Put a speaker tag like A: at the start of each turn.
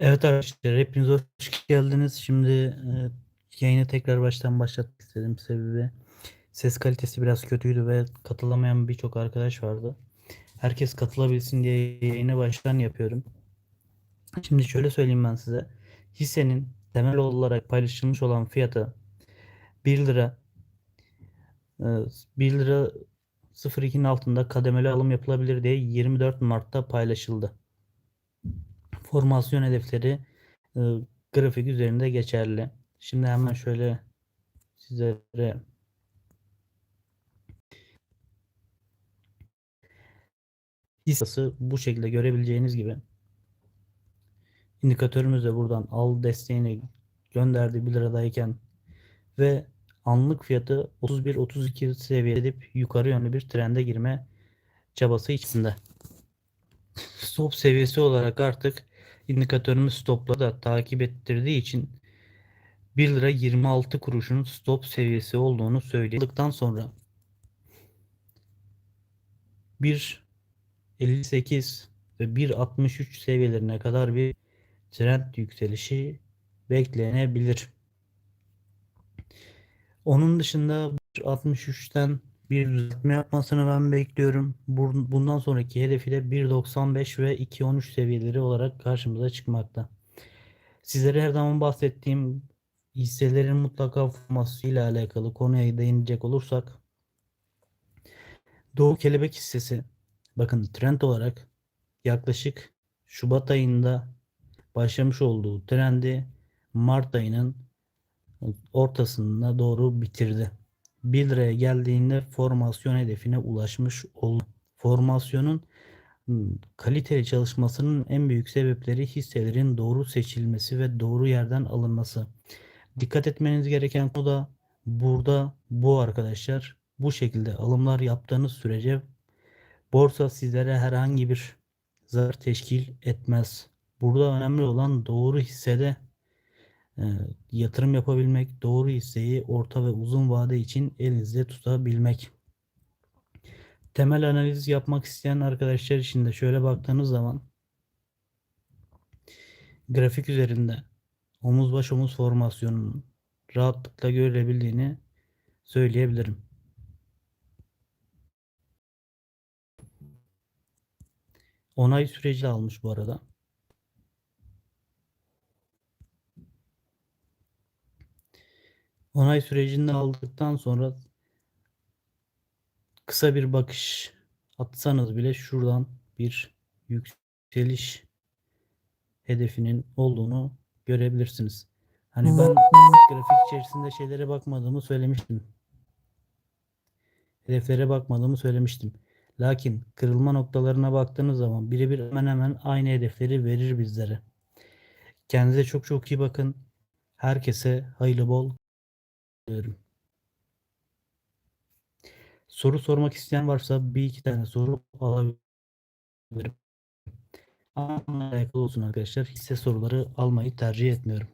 A: Evet arkadaşlar hepiniz hoş geldiniz. Şimdi e, yayını tekrar baştan başlatmak istedim. Sebebi ses kalitesi biraz kötüydü ve katılamayan birçok arkadaş vardı. Herkes katılabilsin diye yayını baştan yapıyorum. Şimdi şöyle söyleyeyim ben size. Hissenin temel olarak paylaşılmış olan fiyatı 1 lira e, 1 lira 02'nin altında kademeli alım yapılabilir diye 24 Mart'ta paylaşıldı formasyon hedefleri e, grafik üzerinde geçerli. Şimdi hemen şöyle sizlere hissası bu şekilde görebileceğiniz gibi indikatörümüz de buradan al desteğini gönderdi 1 liradayken ve anlık fiyatı 31-32 seviye edip yukarı yönlü bir trende girme çabası içinde. Stop seviyesi olarak artık indikatörümüz stopları da takip ettirdiği için 1 lira 26 kuruşun stop seviyesi olduğunu söyledikten sonra 1.58 ve 1.63 seviyelerine kadar bir trend yükselişi beklenebilir. Onun dışında 63'ten bir düzeltme yapmasını ben bekliyorum. Bundan sonraki hedefi de 1.95 ve 2.13 seviyeleri olarak karşımıza çıkmakta. Sizlere her zaman bahsettiğim hisselerin mutlaka forması ile alakalı konuya değinecek olursak Doğu Kelebek hissesi bakın trend olarak yaklaşık Şubat ayında başlamış olduğu trendi Mart ayının ortasına doğru bitirdi. 1 liraya geldiğinde formasyon hedefine ulaşmış oldu. Formasyonun ıı, kaliteli çalışmasının en büyük sebepleri hisselerin doğru seçilmesi ve doğru yerden alınması. Dikkat etmeniz gereken konu da burada bu arkadaşlar. Bu şekilde alımlar yaptığınız sürece borsa sizlere herhangi bir zarar teşkil etmez. Burada önemli olan doğru hissede yatırım yapabilmek, doğru hisseyi orta ve uzun vade için elinizde tutabilmek. Temel analiz yapmak isteyen arkadaşlar için de şöyle baktığınız zaman grafik üzerinde omuz baş omuz formasyonunun rahatlıkla görebildiğini söyleyebilirim. Onay süreci almış bu arada. Onay sürecini aldıktan sonra kısa bir bakış atsanız bile şuradan bir yükseliş hedefinin olduğunu görebilirsiniz. Hani ben grafik içerisinde şeylere bakmadığımı söylemiştim. Hedeflere bakmadığımı söylemiştim. Lakin kırılma noktalarına baktığınız zaman birebir hemen hemen aynı hedefleri verir bizlere. Kendinize çok çok iyi bakın. Herkese hayırlı bol diyorum. Soru sormak isteyen varsa bir iki tane soru alabilirim. Ama alakalı olsun arkadaşlar. Hisse soruları almayı tercih etmiyorum.